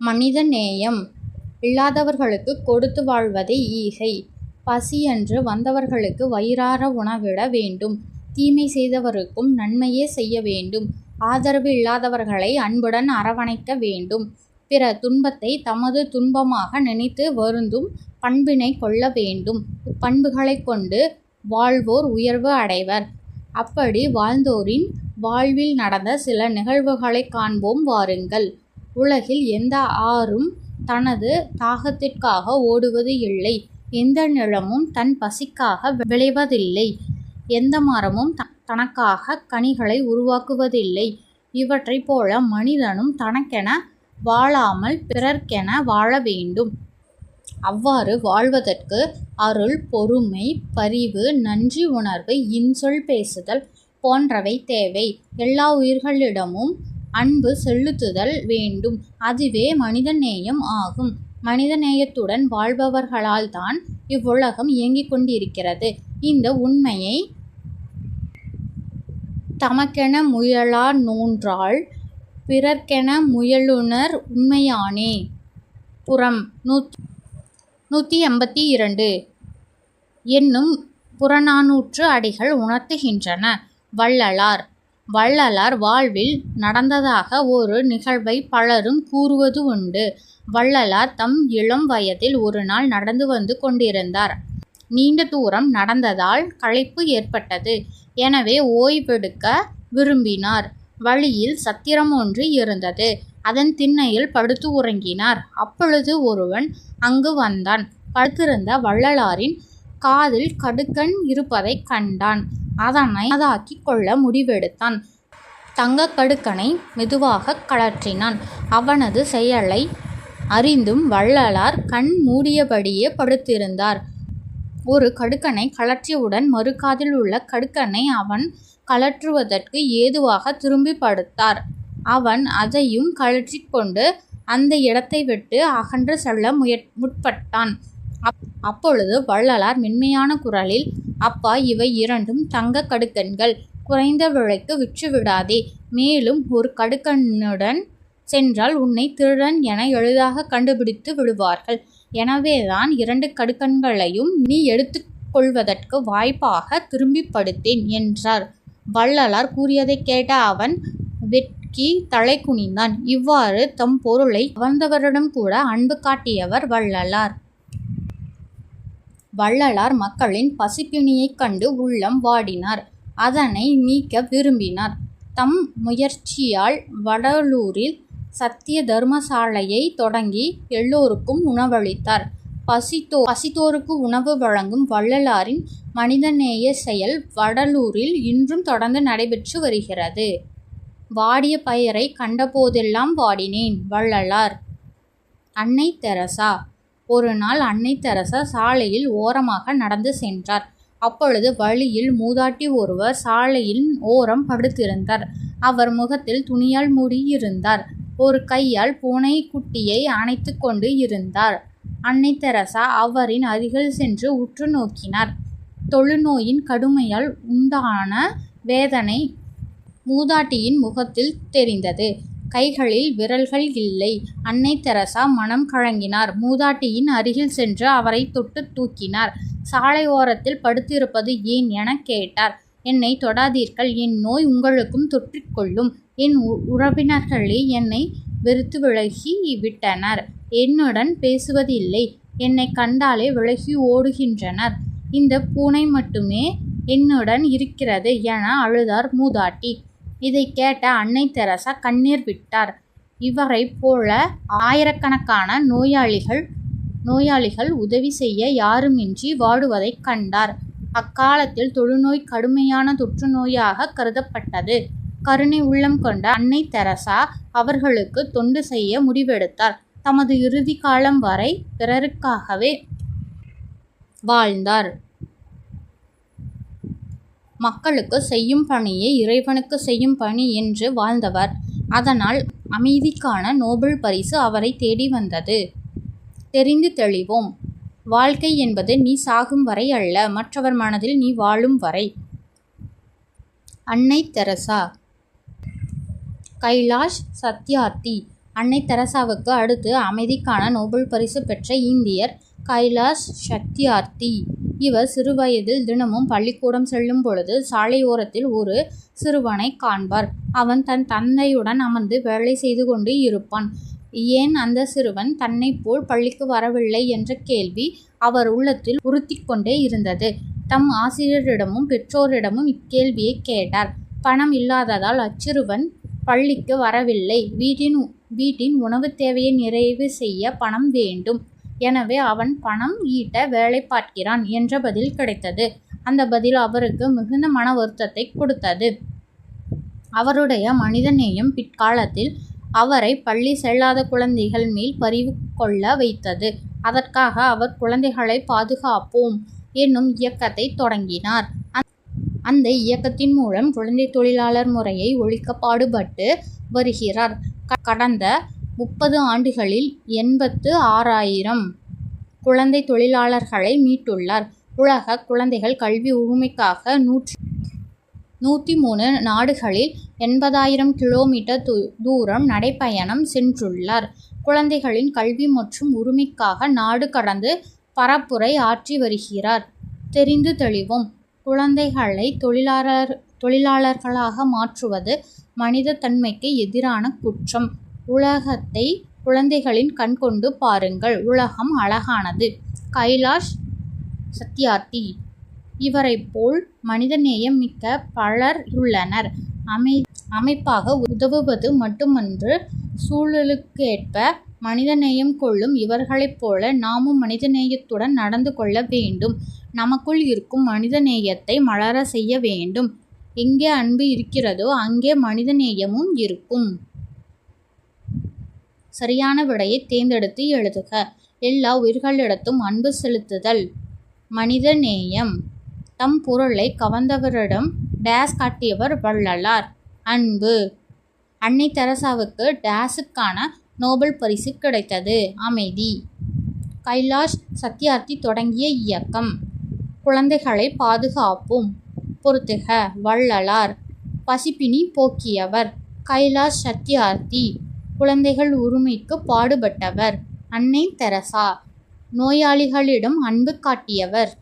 மனித நேயம் இல்லாதவர்களுக்கு கொடுத்து வாழ்வதே ஈகை. பசியன்று வந்தவர்களுக்கு வயிறார உணவிட வேண்டும். தீமை செய்தவருக்கும் நன்மையே செய்ய வேண்டும். ஆதரவு இல்லாதவர்களை அன்புடன் அரவணைக்க வேண்டும். பிற துன்பத்தை தமது துன்பமாக நினைத்து வருந்தும் பண்பினை கொள்ள வேண்டும். இப்பண்புகளை கொண்டு வாழ்வோர் உயர்வு அடைவர். அப்படி வாழ்ந்தோரின் வாழ்வில் நடந்த சில நிகழ்வுகளைக் காண்போம் வாருங்கள். உலகில் எந்த ஆறும் தனது தாகத்திற்காக ஓடுவது இல்லை. எந்த நிலமும் தன் பசிக்காக விளைவதில்லை. எந்த மரமும் தனக்காக கனிகளை உருவாக்குவதில்லை. இவற்றைப் போல மனிதனும் தனக்கென வாழாமல் பிறர்க்கென வாழ வேண்டும். அவ்வாறு வாழ்வதற்கு அருள் பொறுமை பரிவு நன்றி உணர்வு இன்சொல் பேசுதல் போன்றவை தேவை. எல்லா உயிர்களிடமும் அன்பு செலுத்துதல் வேண்டும். அதுவே மனிதநேயம் ஆகும். மனிதநேயத்துடன் வாழ்பவர்களால் தான் இவ்வுலகம் இயங்கிக் கொண்டிருக்கிறது. இந்த உண்மையை தமக்கென முயலா நோன்றாள் பிறர்க்கென முயலுணர் உண்மையானே. புறம் நூற்றி எண்பத்தி இரண்டு என்னும் புறநானூற்று அடிகள் உணர்த்துகின்றன. வள்ளலார் வள்ளலார் வாழ்வில் நடந்ததாக ஒரு நிகழ்வை பலரும் கூறுவது உண்டு. வள்ளலார் தம் இளம் வயதில் ஒரு நாள் நடந்து வந்து கொண்டிருந்தார். நீண்ட தூரம் நடந்ததால் களைப்பு ஏற்பட்டது. எனவே ஓய்வெடுக்க விரும்பினார். வழியில் சத்திரம் ஒன்று இருந்தது. அதன் திண்ணையில் படுத்து உறங்கினார். அப்பொழுது ஒருவன் அங்கு வந்தான். படுத்திருந்த வள்ளலாரின் காதில் கடுக்கன் இருப்பதைக் கண்டான். அதனை தனதாக்கிக் கொள்ள முடிவெடுத்தான். தங்கக் கடுக்கனை மெதுவாகக் கழற்றினான். அவனது செயலை அறிந்தும் வள்ளலார் கண் மூடியபடியே படுத்திருந்தார். ஒரு கடுக்கனைக் கழற்றியவுடன் மறுகாதில் உள்ள கடுக்கனை அவன் கழற்றுவதற்கு ஏதுவாகத் திரும்பிப் படுத்தார். அவன் அதையும் கழற்றிக் கொண்டு அந்த இடத்தைவிட்டு அகன்று செல்ல முற்பட்டான். அப் அப்பொழுது வள்ளலார் மென்மையான குரலில் அப்பா இவை இரண்டும் தங்க கடுக்கன்கள். குறைந்த விலைக்கு விற்றுவிடாதே. மேலும் ஒரு கடுக்கனுடன் சென்றால் உன்னை திருடன் என எளிதாக கண்டுபிடித்து விடுவார்கள். எனவேதான் இரண்டு கடுக்கன்களையும் நீ எடுத்துக்கொள்வதற்கு வாய்ப்பாக வாய்ப்பாகத் படுத்தேன் என்றார். வள்ளலார் கூறியதைக் கேட்ட அவன் வெட்கி தலை குனிந்தான். இவ்வாறு தம் பொருளை வந்தவரிடம் கவர்ந்தவரிடம்கூட அன்பு காட்டியவர் வள்ளலார். வள்ளலார் மக்களின் பசிப்பிணியைக் கண்டு உள்ளம் வாடினார். அதனை நீக்க விரும்பினார். தம் முயற்சியால் வடலூரில் சத்திய தர்மசாலையை தொடங்கி எல்லோருக்கும் உணவளித்தார். பசித்தோ பசித்தோருக்கு உணவு வழங்கும் வள்ளலாரின் மனிதநேயச் செயல் வடலூரில் இன்றும் தொடர்ந்து நடைபெற்று வருகிறது. வாடிய பயிரைக் கண்டபோதெல்லாம் வாடினேன். வள்ளலார் அன்னை தெரசா ஒருநாள் அன்னை தெரசா சாலையில் ஓரமாக நடந்து சென்றார். அப்பொழுது வழியில் மூதாட்டி ஒருவர் சாலையின் ஓரம் படுத்திருந்தார். அவர் முகத்தில் துணியால் மூடியிருந்தார். ஒரு கையால் பூனை குட்டியை அணைத்து கொண்டு இருந்தார். அன்னை தெரசா அவரின் அருகில் சென்று உற்று நோக்கினார். தொழுநோயின் கடுமையால் உண்டான வேதனை மூதாட்டியின் முகத்தில் தெரிந்தது. கைகளில் விரல்கள் இல்லை. அன்னை தெரசா மனம் கழங்கினார் மூதாட்டியின் அருகில் சென்று அவரை தொட்டுத் தூக்கினார். சாலை ஓரத்தில் படுத்திருப்பது ஏன்? என கேட்டார். என்னை தொடாதீர்கள். என் நோய் உங்களுக்கும் தொற்றிக்கொள்ளும் என் உறவினர்களே என்னை வெறுத்து விலகி விட்டனர். என்னுடன் பேசுவதில்லை. என்னை கண்டாலே விலகி ஓடுகின்றனர். இந்த பூனை மட்டுமே என்னுடன் இருக்கிறது என அழுதார் மூதாட்டி. இதைக் கேட்ட அன்னை தெரசா கண்ணீர் விட்டார். இவரைப் போல ஆயிரக்கணக்கான நோயாளிகள் நோயாளிகள் உதவி செய்ய யாருமின்றி வாடுவதைக் கண்டார். அக்காலத்தில் தொழுநோய் கடுமையான தொற்று நோயாகக் கருதப்பட்டது. கருணை உள்ளம் கொண்ட அன்னை தெரசா அவர்களுக்கு தொண்டு செய்ய முடிவெடுத்தார். தமது இறுதிக் காலம் வரை பிறருக்காகவே வாழ்ந்தார். மக்களுக்கு செய்யும் பணியே இறைவனுக்கு செய்யும் பணி என்று வாழ்ந்தவர். அதனால் அமைதிக்கான நோபல் பரிசு அவரை தேடி வந்தது. தெரிந்து தெளிவோம். வாழ்க்கை என்பது நீ சாகும் வரை அல்ல மற்றவர் மனதில் நீ வாழும் வரை. அன்னை தெரசா கைலாஷ் சத்யார்த்தி அன்னை தெரசாவுக்கு அடுத்து அமைதிக்கான நோபல் பரிசு பெற்ற இந்தியர் கைலாஷ் சத்யார்த்தி. இவர் சிறுவயதில் தினமும் பள்ளிக்கூடம் செல்லும் பொழுது சாலையோரத்தில் ஒரு சிறுவனைக் காண்பார். அவன் தன் தந்தையுடன் அமர்ந்து வேலை செய்து கொண்டு இருப்பான். ஏன் அந்த சிறுவன் தன்னை போல் பள்ளிக்கு வரவில்லை என்ற கேள்வி அவர் உள்ளத்தில் உறுத்தி கொண்டே இருந்தது. தம் ஆசிரியரிடமும் பெற்றோரிடமும் இக்கேள்வியைக் கேட்டார். பணம் இல்லாததால் அச்சிறுவன் பள்ளிக்கு வரவில்லை. வீட்டின் வீட்டின் உணவு தேவையை நிறைவு செய்ய பணம் வேண்டும். எனவே அவன் பணம் ஈட்ட வேலை பார்க்கிறான் என்ற பதில் கிடைத்தது. அந்த பதில் அவருக்கு மிகுந்த மன வருத்தத்தை கொடுத்தது. அவருடைய மனிதநேயம் பிற்காலத்தில் அவரை பள்ளி செல்லாத குழந்தைகள் மேல் பரிவு கொள்ள வைத்தது. அதற்காக அவர் குழந்தைகளை பாதுகாப்போம் என்னும் இயக்கத்தை தொடங்கினார். அந்த இயக்கத்தின் மூலம் குழந்தைத் தொழிலாளர் முறையை ஒழிக்க பாடுபட்டு வருகிறார். கடந்த முப்பது ஆண்டுகளில் எண்பத்து ஆறாயிரம் குழந்தைத் தொழிலாளர்களை மீட்டுள்ளார். உலக குழந்தைகள் கல்வி உரிமைக்காக நூற்று மூன்று நாடுகளில் எண்பதாயிரம் கிலோ மீட்டர் தூரம் நடைபயணம் சென்றுள்ளார். குழந்தைகளின் கல்வி மற்றும் உரிமைக்காக நாடு கடந்து பரப்புரை ஆற்றி வருகிறார். தெரிந்து தெளிவோம் குழந்தைகளை தொழிலாளர் தொழிலாளர்களாக மாற்றுவது மனிதத்தன்மைக்கு எதிரான குற்றம். உலகத்தை குழந்தைகளின் கண் கொண்டு பாருங்கள். உலகம் அழகானது! கைலாஷ் சத்யார்த்தி. இவரைப் போல் மனிதநேயம் மிக்க பலர் உள்ளனர் அமை அமைப்பாக உதவுவது மட்டுமன்று சூழலுக்கேற்ப மனிதநேயம் கொள்ளும் இவர்களைப் போல நாமும் மனிதநேயத்துடன் நடந்து கொள்ள வேண்டும். நமக்குள் இருக்கும் மனிதநேயத்தை மலர மலரச் செய்ய வேண்டும். எங்கே அன்பு இருக்கிறதோ அங்கே மனிதநேயமும் இருக்கும். சரியான விடையை தேர்ந்தெடுத்து எழுதுக. எல்லா உயிர்களிடத்தும் அன்பு செலுத்துதல். மனித நேயம். தம் பொருளை கவர்ந்தவரிடம் காட்டியவர் வள்ளலார். அன்பு. அன்னை தெரசாவுக்கு டேஸுக்கான நோபல் பரிசு கிடைத்தது. அமைதி. கைலாஷ் சத்யார்த்தி தொடங்கிய இயக்கம். குழந்தைகளை பாதுகாப்போம். பொருத்துக. வள்ளலார். பசிப்பினி போக்கியவர். கைலாஷ் சத்யார்த்தி. குழந்தைகள் உரிமைக்கு பாடுபட்டவர். அன்னை தெரசா. நோயாளிகளிடம் அன்பு காட்டியவர்.